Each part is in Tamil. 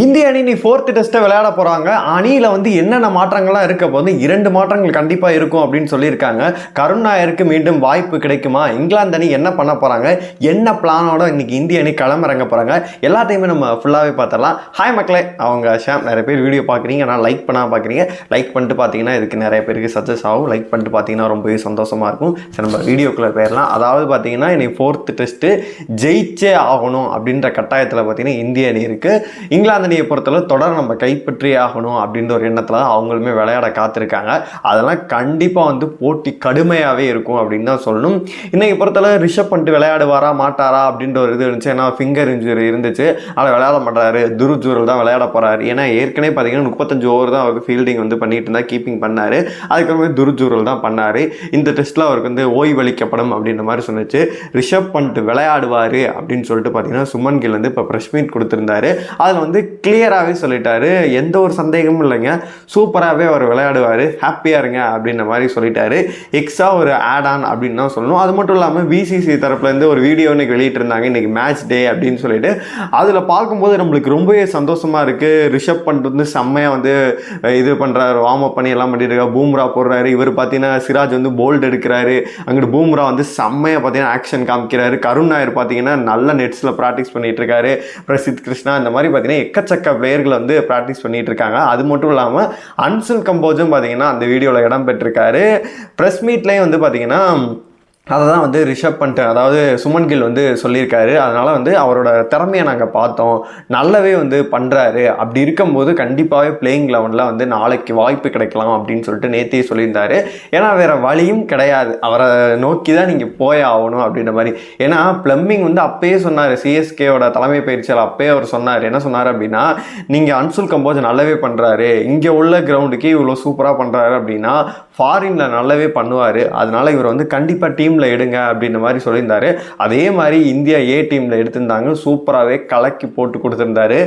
இந்திய அணி நீ ஃபோர்த்து டெஸ்ட்டை விளையாட போகிறாங்க அணியில் வந்து என்னென்ன மாற்றங்கள்லாம் இருக்க போது இரண்டு மாற்றங்கள் கண்டிப்பாக இருக்கும் அப்படின்னு சொல்லியிருக்காங்க. கருண் நாயருக்கு மீண்டும் வாய்ப்பு கிடைக்குமா? இங்கிலாந்து அணி என்ன பண்ண போகிறாங்க என்ன பிளானோட இன்னைக்கு இந்திய அணி களமிறங்க போகிறாங்க எல்லாத்தையுமே நம்ம ஃபுல்லாகவே பார்த்துடலாம். ஹாய் மக்களே அவங்க ஷாம் நிறைய பேர் வீடியோ பார்க்குறீங்க. நான் லைக் பண்ணால் பார்க்குறீங்க. லைக் பண்ணிட்டு பார்த்தீங்கன்னா இதுக்கு நிறைய பேருக்கு சஜஸ் ஆகும். லைக் பண்ணிட்டு பார்த்தீங்கன்னா ரொம்பவே சந்தோஷமாக இருக்கும். சரி நம்ம வீடியோக்குள்ளே போயிடலாம். அதாவது பார்த்தீங்கன்னா இன்னைக்கு ஃபோர்த்து டெஸ்ட்டு ஜெயிச்சே ஆகணும் அப்படின்ற கட்டாயத்தில் பார்த்தீங்கன்னா இந்திய அணி இருக்குது இங்கிலாந்து அணியை பொறுத்தளவு தொடர் நம்ம கைப்பற்றியே ஆகணும் அப்படின்ற ஒரு எண்ணத்தில் தான் அவங்களுமே விளையாட காத்திருக்காங்க. அதெல்லாம் கண்டிப்பாக வந்து போட்டி கடுமையாகவே இருக்கும் அப்படின்னு தான் சொல்லணும். இன்றைக்கி பொறுத்தளவு ரிஷப் பண்ணிட்டு விளையாடுவாரா மாட்டாரா அப்படின்ற ஒரு இது இருந்துச்சு. ஏன்னா ஃபிங்கர் இன்ஜுரி இருந்துச்சு. ஆனால் விளையாட மாட்டாரு. துருஜூரல் தான் விளையாட போகிறாரு ஏன்னா ஏற்கனவே பார்த்தீங்கன்னா முப்பத்தஞ்சு ஓவர் தான் அவருக்கு ஃபீல்டிங் வந்து பண்ணிட்டு இருந்தால் கீப்பிங் பண்ணாரு. அதுக்கப்புறமே துருஜூரல் தான் பண்ணார். இந்த டெஸ்ட்டில் அவருக்கு வந்து ஓய்வளிக்கப்படும் அப்படின்ற மாதிரி சொன்னிச்சு. ரிஷப் பண்ணிட்டு விளையாடுவார் அப்படின்னு சொல்லிட்டு பார்த்தீங்கன்னா சுமன் கில் வந்து இப்போ ப்ரெஸ் மீட் கொடுத்துருந்தாரு. அதில் வந்து கிளியராகவே சொல்லிட்டாரு. எந்த ஒரு சந்தேகமும் இல்லைங்க. சூப்பராகவே அவர் விளையாடுவார். ஹாப்பியாக இருங்க அப்படின்ற மாதிரி சொல்லிட்டாரு. எக்ஸ்ட்ரா ஒரு ஆட் ஆன் அப்படின்னு தான் சொல்லணும். அது மட்டும் இல்லாமல் பிசிசி தரப்புலேருந்து ஒரு வீடியோ இன்னைக்கு வெளியிட்டிருந்தாங்க. இன்றைக்கி மேட்ச் டே அப்படின்னு சொல்லிட்டு. அதில் பார்க்கும்போது நம்மளுக்கு ரொம்பவே சந்தோஷமாக இருக்குது ரிஷப் பண்ணிட்டு வந்து செம்மையாக வந்து இது பண்ணுறாரு வார்ம் அப் பண்ணி எல்லாம் பண்ணிட்டு இருக்காரு. பூம்ரா போடுறாரு. இவர் பார்த்தீங்கன்னா சிராஜ் வந்து போல்ட் எடுக்கிறாரு. அங்கிட்டு பூம்ரா வந்து செம்மையாக பார்த்தீங்கன்னா ஆக்ஷன் காமிக்கிறாரு. கருண் நாயர் பார்த்தீங்கன்னா நல்ல நெட்ஸில் ப்ராக்டிஸ் பண்ணிட்டு இருக்காரு. பிரசித் கிருஷ்ணா இந்த மாதிரி பார்த்தீங்கன்னா எக்கச்சக்க பிளேயர்கள் வந்து ப்ராக்டிஸ் பண்ணிட்டு இருக்காங்க அது மட்டும் இல்லாமல் அன்சுல் கம்போஜும் பார்த்தீங்கன்னா அந்த வீடியோவில் இடம் பெற்றிருக்காரு. ப்ரெஸ் மீட்லேயும் வந்து பார்த்தீங்கன்னா அதை தான் வந்து ரிஷப் பண்ணிட்டு அதாவது சுமன் கில் வந்து சொல்லியிருக்காரு. அதனால் வந்து அவரோட திறமையை நாங்கள் பார்த்தோம். நல்லாவே வந்து பண்ணுறாரு அப்படி இருக்கும்போது கண்டிப்பாகவே பிளேயிங் லெவனில் வந்து நாளைக்கு வாய்ப்பு கிடைக்கலாம் அப்படின்னு சொல்லிட்டு நேத்தே சொல்லியிருந்தாரு. ஏன்னா வேறு வழியும் கிடையாது. அவரை நோக்கி தான் நீங்கள் போய் ஆகணும் அப்படின்ற மாதிரி. ஏன்னா பிளம்பிங் வந்து அப்பயே சொன்னார். சிஎஸ்கேவோட தலைமை பயிற்சியில் அப்பயே அவர் சொன்னார். என்ன சொன்னார் அப்படின்னா நீங்கள் அன்சுல் கம்போஜ் நல்லாவே பண்ணுறாரு இங்கே உள்ள கிரவுண்டுக்கே இவ்வளோ சூப்பராக பண்ணுறாரு அப்படின்னா ஃபாரினில் நல்லாவே பண்ணுவார். அதனால் இவர் வந்து கண்டிப்பாக டீம் டீமில் எடுங்க அப்படின்ற மாதிரி சொல்லியிருந்தாரு. அதே மாதிரி இந்தியா ஏ டீமில் எடுத்திருந்தாங்க. சூப்பராகவே கலக்கி போட்டு கொடுத்துருந்தாரு.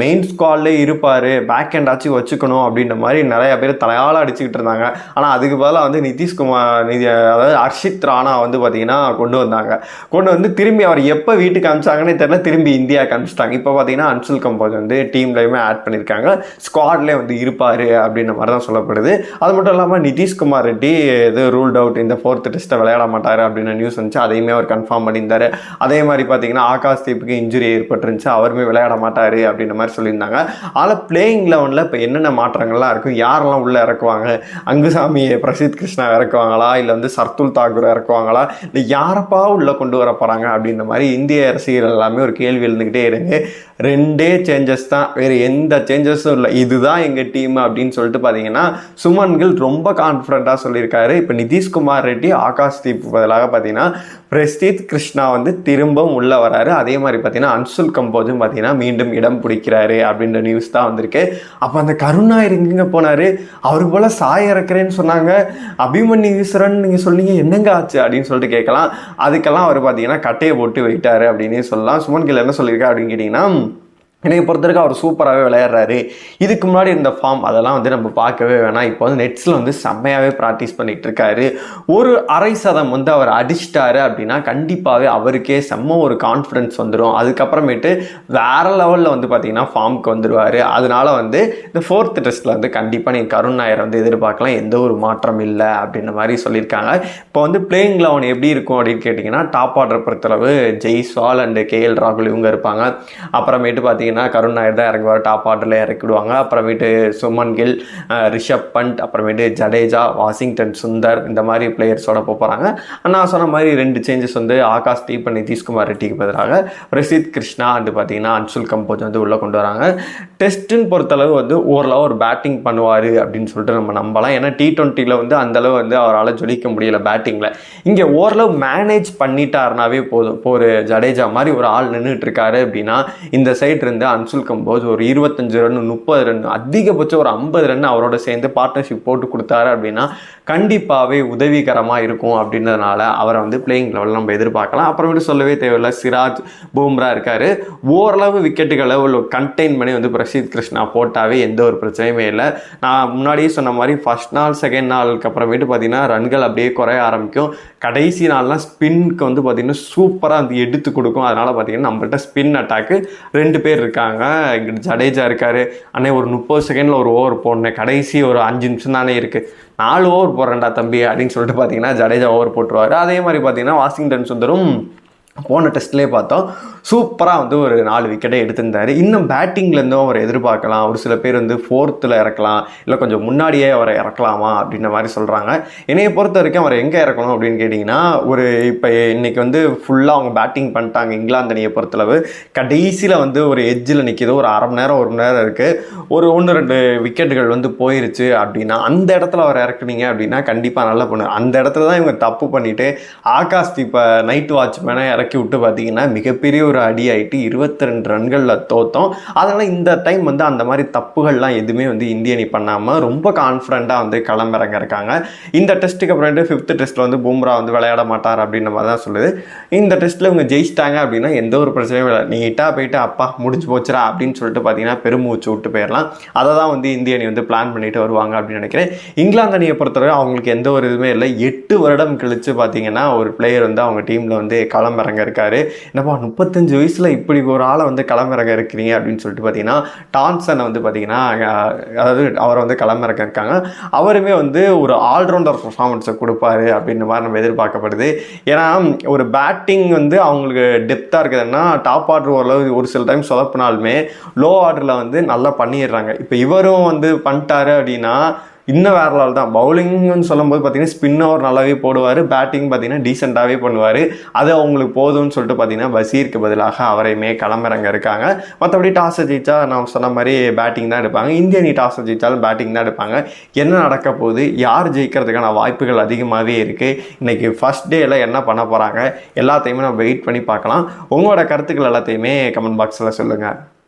மெயின் ஸ்குவாட்லேயே இருப்பார். பேக் ஹேண்ட் ஆச்சு வச்சுக்கணும் அப்படின்ற மாதிரி நிறையா பேர் தலையால் அடிச்சுக்கிட்டு இருந்தாங்க. ஆனால் அதுக்கு பதிலாக வந்து நிதிஷ்குமார் நிதி அதாவது ஹர்ஷித் ராணா வந்து பார்த்தீங்கன்னா கொண்டு வந்தாங்க. கொண்டு வந்து திரும்பி அவர் எப்போ வீட்டுக்கு அனுப்பிச்சாங்கன்னே தெரியல. திரும்பி இந்தியாவுக்கு அனுப்பிச்சிட்டாங்க. இப்போ பார்த்தீங்கன்னா அன்சுல் கம்போஸ் வந்து டீம்லையுமே ஆட் பண்ணியிருக்காங்க. ஸ்குவாட்லேயே வந்து இருப்பார் அப்படின்ற மாதிரி தான் சொல்லப்படுது. அது மட்டும் இல்லாமல் நிதிஷ்குமார் ரெட்டி இது ரூல்ட் அவுட் இந்த ஃபோர்த் டெஸ்ட்டை விளையாட மாட்டார் அப்படின்னு நியூஸ் வந்துச்சு. அதையுமே அவர் கன்ஃபார்ம் பண்ணியிருந்தார். அதே மாதிரி பார்த்தீங்கன்னா ஆகாஷ் தீப்புக்கு இன்ஜுரி ஏற்பட்டுருந்துச்சு. அவருமே விளையாட மாட்டார் அப்படின்ற மாதிரி சொல்லியிருந்தாங்க. ஆனால் பிளேயிங் லெவனில் இப்போ என்னென்ன மாற்றங்கள்லாம் இருக்கும்? யாரெல்லாம் உள்ளே இறக்குவாங்க? அங்குசாமி பிரசித் கிருஷ்ணா இறக்குவாங்களா? இல்லை வந்து சர்துல் தாக்கூர் இறக்குவாங்களா? இல்லை யாரப்பா உள்ளே கொண்டு வர போகிறாங்க அப்படின்ற மாதிரி இந்திய ரசிகர்கள் எல்லாமே ஒரு கேள்வி எழுந்துக்கிட்டே இருங்க ரெண்டே சேஞ்சஸ் தான். வேறு எந்த சேஞ்சஸும் இல்லை. இதுதான் எங்கள் டீம் அப்படின்னு சொல்லிட்டு பார்த்தீங்கன்னா சுமன்கள் ரொம்ப கான்ஃபிடண்ட்டாக சொல்லியிருக்காரு. இப்போ நிதிஷ்குமார் ரெட்டி ஆகாஷ் தீப் பதிலாக பார்த்தீங்கன்னா பிரஸ்தீத் கிருஷ்ணா வந்து திரும்பவும் உள்ளே வராரு. அதே மாதிரி பார்த்தீங்கன்னா அன்சுல் கம்போஜும் பார்த்தீங்கன்னா மீண்டும் இடம் பிடிக்கிறாரு அப்படின்ற நியூஸ் தான் வந்திருக்கு. அப்போ அந்த கருணாயர் எங்கெங்க போனார்? அவர் போல் சாய இறக்குறேன்னு சொன்னாங்க. அபிமன்யு ஈஸ்வரன் நீங்கள் சொன்னீங்க என்னங்க ஆச்சு அப்படின்னு சொல்லிட்டு கேட்கலாம். அதுக்கெல்லாம் அவர் பார்த்தீங்கன்னா கட்டையை போட்டு வைட்டாரு அப்படின்னு சொல்லலாம். சுமன் கில் என்ன சொல்லியிருக்கா அப்படின்னு கேட்டிங்கன்னா என்னை பொறுத்தவரைக்கும் அவர் சூப்பராகவே விளையாடுறாரு. இதுக்கு முன்னாடி இருந்த ஃபார்ம் அதெல்லாம் வந்து நம்ம பார்க்கவே வேணாம். இப்போ வந்து நெட்ஸில் வந்து செம்மையாகவே ப்ராக்டிஸ் பண்ணிகிட்டு இருக்காரு. ஒரு அரை சதம் வந்து அவர் அடிச்சிட்டாரு அப்படின்னா கண்டிப்பாகவே அவருக்கே செம்ம ஒரு கான்ஃபிடன்ஸ் வந்துடும் அதுக்கப்புறமேட்டு வேற லெவலில் வந்து பார்த்தீங்கன்னா ஃபார்முக்கு வந்துடுவார் அதனால வந்து இந்த ஃபோர்த் டெஸ்ட்டில் வந்து கண்டிப்பாக நீங்கள் கருண் நாயர் வந்து எதிர்பார்க்கலாம். எந்த ஒரு மாற்றம் இல்லை அப்படின்ற மாதிரி சொல்லியிருக்காங்க. இப்போ வந்து பிளேயிங் லெவன் எப்படி இருக்கும் அப்படின்னு கேட்டிங்கன்னா டாப் ஆர்டர் பொறுத்தளவு ஜெய்ஸ்வால் அண்டு கேஎல் ராகுல் இவங்க இருப்பாங்க. அப்புறமேட்டு பார்த்தீங்கன்னா கருண் நாயர் தான் இறங்குவார். டாப் ஆர்டரில் இறக்கிடுவாங்க. அப்புறமேட்டு சுமன் கில் ரிஷப் பண்ட் அப்புறமேட்டு ஜடேஜா வாஷிங்டன் சுந்தர் இந்த மாதிரி பிளேயர்ஸோட போகிறாங்க நான் சொன்ன மாதிரி ரெண்டு சேஞ்சஸ் வந்து ஆகாஷ் தீப் நிதிஷ்குமார் ரெட்டிக்கு பதிலாக பிரசித் கிருஷ்ணா அண்டு பார்த்தீங்கன்னா அன்சுல் கம்போஜ் வந்து உள்ளே கொண்டு வராங்க. டெஸ்ட்டுன்னு பொறுத்தளவு வந்து ஓரளவு ஒரு பேட்டிங் பண்ணுவார் அப்படின்னு சொல்லிட்டு நம்ம நம்பலாம். ஏன்னா டி ட்வெண்ட்டியில் வந்து அந்தளவு வந்து அவரால் ஜொலிக்க முடியல பேட்டிங்கில் இங்கே ஓரளவு மேனேஜ் பண்ணிட்டாருனாவே போதும். இப்போ ஒரு ஜடேஜா மாதிரி ஒரு ஆள் நின்றுட்டு இருக்காரு அப்படின்னா இந்த சைடு இருந்து அன்சுல் கம்போஸ் ஒரு இருபத்தஞ்சு ரன் முப்பது ரன் அதிகபட்சம் ஒரு ஐம்பது ரன் அவரோட சேர்ந்து பார்ட்னர்ஷிப் போட்டு கொடுத்தாரு அப்படின்னா கண்டிப்பாகவே உதவிகரமாக இருக்கும் அப்படின்றதுனால அவரை வந்து பிளேயிங் லெவலில் நம்ம எதிர்பார்க்கலாம். அப்புறமேட்டு சொல்லவே தேவையில்ல சிராஜ் பூம்ரா இருக்காரு. ஓரளவு விக்கெட்டுகளை ஒரு கண்டெயின் பண்ணி வந்து பிரசித் கிருஷ்ணா போட்டாவே எந்த ஒரு பிரச்சனையுமே இல்லை. நான் முன்னாடியே சொன்ன மாதிரி ஃபர்ஸ்ட் நாள் செகண்ட் நாளுக்கு அப்புறமேட்டு பார்த்தீங்கன்னா ரன்கள் அப்படியே குறைய ஆரம்பிக்கும். கடைசி நாள்லாம் ஸ்பின்க்கு வந்து பார்த்தீங்கன்னா சூப்பராக வந்து எடுத்து கொடுக்கும். அதனால் பார்த்தீங்கன்னா நம்மள்கிட்ட ஸ்பின் அட்டாக்கு ரெண்டு பேர் இருக்காங்க. இருக்காங்க ஜடேஜா இருக்காரு. அண்ணே ஒரு முப்பது செகண்டில் ஒரு ஓவர் போடணும். கடைசி ஒரு அஞ்சு நிமிஷம் தானே இருக்குது நாலு ஓவர் போடுறேன்டா தம்பி அப்படின்னு சொல்லிட்டு பார்த்தீங்கன்னா ஜடேஜா ஓவர் போட்டுருவார். அதே மாதிரி பார்த்தீங்கன்னா வாஷிங்டன் சுந்தரும் போன டெஸ்ட்லேயே பார்த்தோம். சூப்பராக வந்து ஒரு நாலு விக்கெட்டை எடுத்திருந்தார். இன்னும் பேட்டிங்லேருந்தும் அவர் எதிர்பார்க்கலாம். ஒரு சில பேர் வந்து ஃபோர்த்தில் இறக்கலாம். இல்லை கொஞ்சம் முன்னாடியே அவரை இறக்கலாமா அப்படின்ற மாதிரி சொல்கிறாங்க என்னைய பொறுத்த வரைக்கும் அவரை எங்கே இறக்கணும் அப்படின்னு கேட்டிங்கன்னா ஒரு இப்போ இன்னைக்கு வந்து ஃபுல்லாக அவங்க பேட்டிங் பண்ணிட்டாங்க இங்கிலாந்து அணியை பொறுத்தளவு. கடைசியில் வந்து ஒரு எஜ்ஜில் நிற்கிது ஒரு அரை மணி நேரம் ஒரு மணி நேரம் இருக்குது ஒரு ஒன்று ரெண்டு விக்கெட்டுகள் வந்து போயிருச்சு அப்படின்னா அந்த இடத்துல அவர் இறக்குனீங்க அப்படின்னா கண்டிப்பாக நல்லா பண்ணு. அந்த இடத்துல தான் இவங்க தப்பு பண்ணிவிட்டு ஆகாஷ் இப்போ நைட் வாட்ச்மேனை இறக்கி விட்டு பார்த்தீங்கன்னா மிகப்பெரிய ஒரு அடி ஆயிட்டு இருபத்தி ரெண்டு ரன்களில் தோத்தோம். அதனால் இந்த டைம் வந்து அந்த மாதிரி தப்புகள்லாம் எதுவுமே வந்து இந்திய அணி பண்ணாமல் ரொம்ப கான்ஃபிடண்ட்டாக வந்து களமிறங்க இருக்காங்க இந்த டெஸ்ட்டுக்கு அப்புறம் ஃபிஃப்த் டெஸ்ட்டில் வந்து பூம்ரா வந்து விளையாட மாட்டார் அப்படின்ற மாதிரி தான் சொல்லுது. இந்த டெஸ்ட்டில் இவங்க ஜெயிச்சிட்டாங்க அப்படின்னா எந்த ஒரு பிரச்சனையும் இல்லை. நீட்டாக போயிட்டு அப்பா முடிஞ்சு போச்சுடா அப்படின்னு சொல்லிட்டு பார்த்தீங்கன்னா பெருமூச்சு விட்டு போயிடலாம். அதை தான் வந்து இந்திய அணி வந்து பிளான் பண்ணிட்டு வருவாங்க அப்படின்னு நினைக்கிறேன். இங்கிலாந்து அணியை பொறுத்தவரை அவங்களுக்கு எந்த ஒரு இதுவுமே இல்லை. எட்டு வருடம் கழித்து பார்த்தீங்கன்னா ஒரு பிளேயர் வந்து அவங்க டீமில் வந்து களமிறங்க இருக்காரு என்னப்பா முப்பத்தஞ்சு வயசில் இப்படி ஒரு ஆளை வந்து களமிறங்க இருக்கிறீங்க அப்படின்னு சொல்லிட்டு பார்த்தீங்கன்னா டான்சனை வந்து பார்த்தீங்கன்னா அதாவது அவரை வந்து களமிறக்க இருக்காங்க. அவருமே வந்து ஒரு ஆல்ரவுண்டர் பர்ஃபார்மன்ஸை கொடுப்பாரு அப்படின்ற மாதிரி நம்ம எதிர்பார்க்கப்படுது. ஏன்னா ஒரு பேட்டிங் வந்து அவங்களுக்கு டெப்த்தாக இருக்குதுன்னா டாப் ஆர்டர் ஓரளவு ஒரு சில டைம் சொதப்பினாலுமே லோ ஆர்டரில் வந்து நல்லா பண்ணிடுறாங்க. இப்போ இவரும் வந்து பண்ணிட்டாரு அப்படின்னா இன்னும் வேற லெவல் தான். பவுலிங்னு சொல்லும்போது பார்த்தீங்கன்னா ஸ்பின் ஓவர் நல்லாவே போடுவார் பேட்டிங் பார்த்தீங்கன்னா டீசெண்டாகவே பண்ணுவார். அது அவங்களுக்கு போதும்னு சொல்லிட்டு பார்த்தீங்கன்னா பசீருக்கு பதிலாக அவரையுமே களமிறங்க இருக்காங்க. மற்றபடி டாஸை ஜெயிச்சா நான் சொன்ன மாதிரி பேட்டிங் தான் எடுப்பாங்க. இந்திய அணி டாஸை ஜெயித்தாலும் பேட்டிங் தான் எடுப்பாங்க. என்ன நடக்க போகுது? யார் ஜெயிக்கிறதுக்கான வாய்ப்புகள் அதிகமாகவே இருக்குது இன்றைக்கி ஃபர்ஸ்ட் டேயில் என்ன பண்ண போகிறாங்க எல்லாத்தையுமே நம்ம வெயிட் பண்ணி பார்க்கலாம். உங்களோட கருத்துக்கள் எல்லாத்தையுமே கமெண்ட் பாக்ஸில் சொல்லுங்கள்